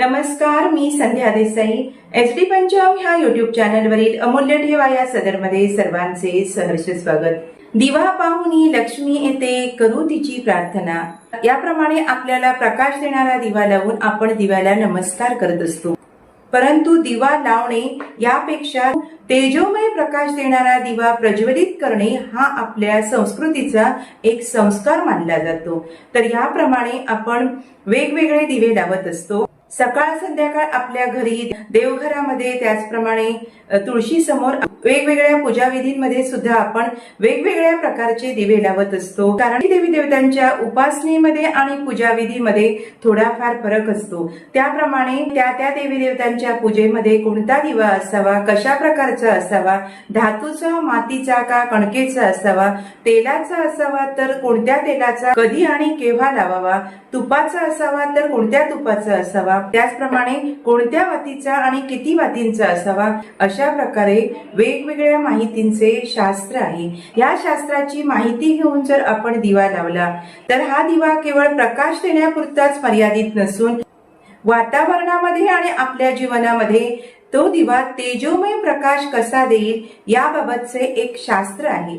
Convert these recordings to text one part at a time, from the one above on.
नमस्कार मी Sandhya Desai. S D Punjab ह्या युट्यूब चॅनलवरील अमूल्य ठेवा या सदरमध्ये सर्वांचे सहर्ष स्वागत. दिवा पाहुनी लक्ष्मी येते करू तिची प्रार्थना. याप्रमाणे आपल्याला प्रकाश देणारा दिवा लावून आपण दिव्याला नमस्कार करत असतो. परंतु दिवा लावणे यापेक्षा तेजोमय प्रकाश देणारा दिवा प्रज्वलित करणे हा आपल्या संस्कृतीचा एक संस्कार मानला जातो. तर याप्रमाणे आपण वेगवेगळे दिवे लावत असतो. सकाळ संध्याकाळ आपल्या घरी देवघरामध्ये त्याचप्रमाणे तुळशी समोर वेगवेगळ्या पूजाविधींमध्ये सुद्धा आपण वेगवेगळ्या प्रकारचे दिवे लावत असतो. कारण देवी देवतांच्या उपासनेमध्ये आणि पूजाविधीमध्ये थोडाफार फरक असतो. त्याप्रमाणे त्या त्या देवी देवतांच्या पूजेमध्ये कोणता दिवा असावा कशा प्रकारचा असावा धातूचा मातीचा का कणकेचा असावा तेलाचा असावा तर कोणत्या तेलाचा कधी आणि केव्हा लावावा तुपाचा असावा तर कोणत्या तुपाचा असावा त्याचप्रमाणे कोणत्या वातीचा आणि किती वातींचा असावा अशा प्रकारे वेगवेगळ्या माहितींचे शास्त्र आहे. या शास्त्राची माहिती घेऊन जर आपण दिवा लावला तर हा दिवा केवळ प्रकाश देण्यापुरताच मर्यादित नसून वातावरणामध्ये आणि आपल्या जीवनामध्ये तो दिवा तेजोमय प्रकाश कसा देईल याबाबतचे एक शास्त्र आहे.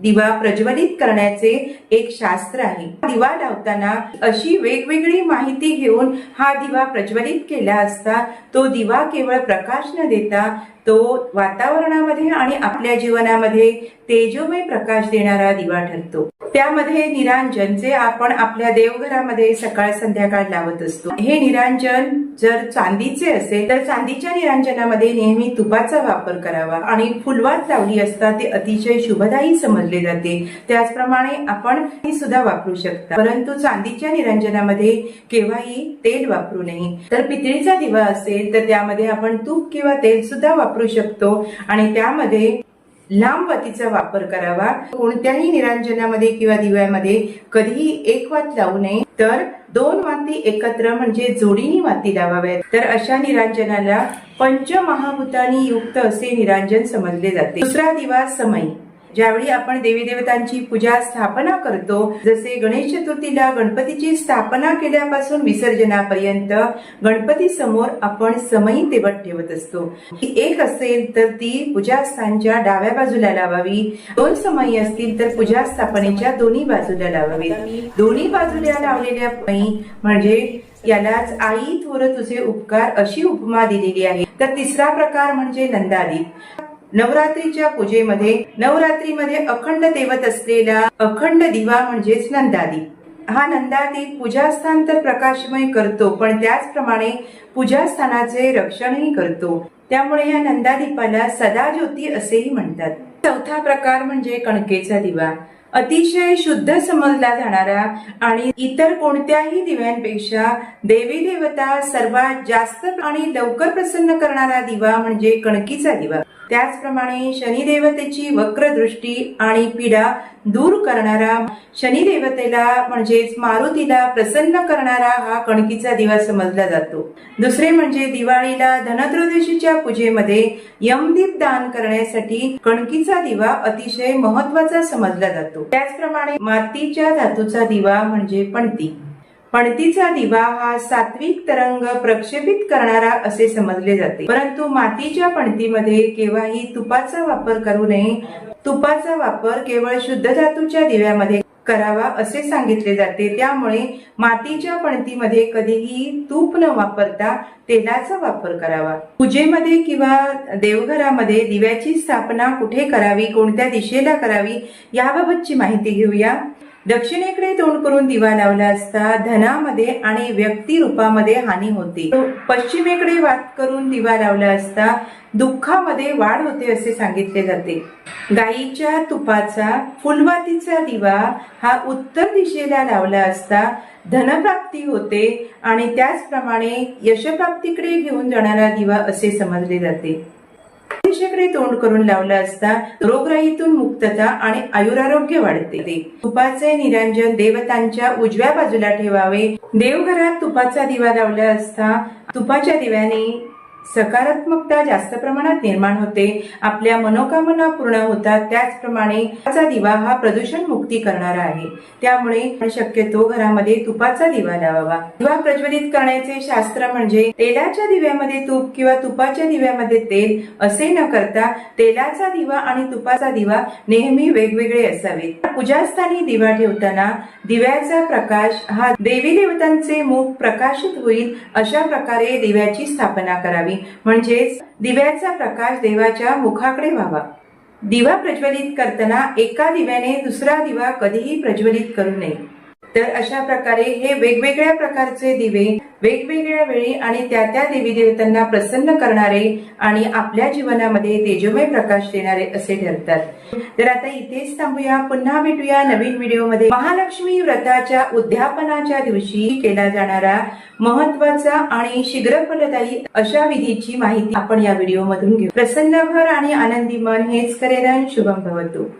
दिवा प्रज्वलित करण्याचे एक शास्त्र आहे. दिवा लावताना अशी वेगवेगळी माहिती घेऊन हा दिवा प्रज्वलित केला असता तो दिवा केवळ प्रकाश न देता तो वातावरणामध्ये आणि आपल्या जीवनामध्ये तेजोमय प्रकाश देणारा दिवा ठरतो. त्यामध्ये निरांजन जे आपण आपल्या देवघरामध्ये सकाळ संध्याकाळ लावत असतो. हे निरांजन जर चांदीचे असेल तर चांदीच्या निरांजनामध्ये नेहमी तुपाचा वापर करावा आणि फुलवात लावली असता ते अतिशय शुभदायी समजले जाते. त्याचप्रमाणे आपण हे सुद्धा वापरू शकता. परंतु चांदीच्या निरांजनामध्ये केव्हाही तेल वापरू नये. तर पितळीचा दिवा असेल तर त्यामध्ये आपण तूप किंवा तेल सुद्धा वापरू शकतो आणि त्यामध्ये लांब वातीचा वापर करावा. कोणत्याही निरांजनामध्ये किंवा दिव्यामध्ये कधीही एक वात लावू नये. तर दोन वाती एकत्र म्हणजे जोडीनी वाती लावाव्यात. तर अशा निरांजनाला पंचमहाभूतानी युक्त असे निरांजन समजले जाते. दुसरा दिवा समयी ज्यावेळी आपण देवी देवतांची पूजा स्थापना करतो जसे गणेश चतुर्थीला गणपतीची स्थापना केल्यापासून विसर्जनापर्यंत गणपती समोर आपण समयी तेवट ठेवत असतो. एक असेल तर ती पूजास्थानच्या डाव्या बाजूला लावावी. दोन समयी असतील तर पूजा स्थापनेच्या दोन्ही बाजूला लावावी. दोन्ही बाजूला लावलेल्या म्हणजे यालाच आई थोर तुझे उपकार अशी उपमा दिलेली आहे. तर तिसरा प्रकार म्हणजे नंदादीप. नवरात्रीच्या पूजेमध्ये नवरात्रीमध्ये अखंड देवत असलेला अखंड दिवा म्हणजेच नंदादीप हा नंदादीप पूजास्थान तर प्रकाशमय करतो पण त्याचप्रमाणे पूजास्थानाचे रक्षणही करतो. त्यामुळे या नंदादीपाला सदा ज्योती असेही म्हणतात. चौथा प्रकार म्हणजे कणकेचा दिवा. अतिशय शुद्ध समजला जाणारा आणि इतर कोणत्याही दिव्यांपेक्षा देवी देवता सर्वात जास्त आणि लवकर प्रसन्न करणारा दिवा म्हणजे कणकीचा दिवा. त्याचप्रमाणे शनिदेवतेची वक्रदृष्टी आणि पीडा दूर करणारा शनिदेवतेला म्हणजेच मारुतीला प्रसन्न करणारा हा कणकीचा दिवा समजला जातो. दुसरे म्हणजे दिवाळीला धनत्रयोदशीच्या पूजेमध्ये यमदीप दान करण्यासाठी कणकीचा दिवा अतिशय महत्त्वाचा समजला जातो. त्याचप्रमाणे मातीच्या धातूचा दिवा म्हणजे पणती. पणतीचा दिवा हा सात्विक तरंग प्रक्षेपित करणारा असे समजले जाते. परंतु मातीच्या पणतीमध्ये केव्हाही तुपाचा वापर करू नये. तुपाचा वापर केवळ शुद्ध धातूच्या दिव्यामध्ये करावा असे सांगितले जाते. त्यामुळे मातीच्या पणतीमध्ये कधीही तूप न वापरता तेलाचा वापर करावा. पूजेमध्ये किंवा देवघरामध्ये दिव्याची स्थापना कुठे करावी कोणत्या दिशेला करावी याबाबतची माहिती घेऊया. दक्षिणेकडे तोंड करून दिवा लावला असता धनामध्ये आणि व्यक्ती रूपामध्ये हानी होते. पश्चिमेकडे वात करून दिवा लावला असता दुःखामध्ये वाढ होते असे सांगितले जाते. गाईच्या तुपाचा फुलवातीचा दिवा हा उत्तर दिशेला लावला असता धनप्राप्ती होते आणि त्याचप्रमाणे यशप्राप्तीकडे घेऊन जाणारा दिवा असे समजले जाते. दिशेकडे तोंड करून लावलं असता रोगराईतून मुक्तता आणि आयुरारोग्य वाढते. तुपाचे निरंजन देवतांच्या उजव्या बाजूला ठेवावे. देवघरात तुपाचा दिवा लावला असता तुपाच्या दिव्याने सकारात्मकता जास्त प्रमाणात निर्माण होते. आपल्या मनोकामना पूर्ण होतात. त्याचप्रमाणे तुपाचा दिवा हा प्रदूषण मुक्ती करणारा आहे. त्यामुळे शक्यतो घरामध्ये तुपाचा दिवा लावावा. दिवा प्रज्वलित करण्याचे शास्त्र म्हणजे तेलाच्या दिव्यामध्ये तूप किंवा तुपाच्या दिव्यामध्ये तेल असे न करता तेलाचा दिवा आणि तुपाचा दिवा नेहमी वेगवेगळे असावेत. पूजास्थानी दिवा ठेवताना दिव्याचा प्रकाश हा देवी देवतांचे मुख प्रकाशित होईल अशा प्रकारे दिव्याची स्थापना करावी. म्हणजेच दिव्याचा प्रकाश देवाच्या मुखाकडे व्हावा. दिवा प्रज्वलित करताना एका दिव्याने दुसरा दिवा कधीही प्रज्वलित करू नये. तर अशा प्रकारे हे वेगवेगळ्या प्रकारचे दिवे वेगवेगळ्या वेळी आणि त्या त्या देवी देवतांना प्रसन्न करणारे आणि आपल्या जीवनामध्ये तेजोमय प्रकाश देणारे असे ठरतात. तर आता इथेच थांबूया. पुन्हा भेटूया नवीन व्हिडिओमध्ये. महालक्ष्मी व्रताच्या उद्यापनाच्या दिवशी केला जाणारा महत्त्वाचा आणि शीघ्र फलदायी अशा विधीची माहिती आपण या व्हिडिओमधून घेऊ. प्रसन्न घर आणि आनंदी मन हेच करेन शुभम भवतो.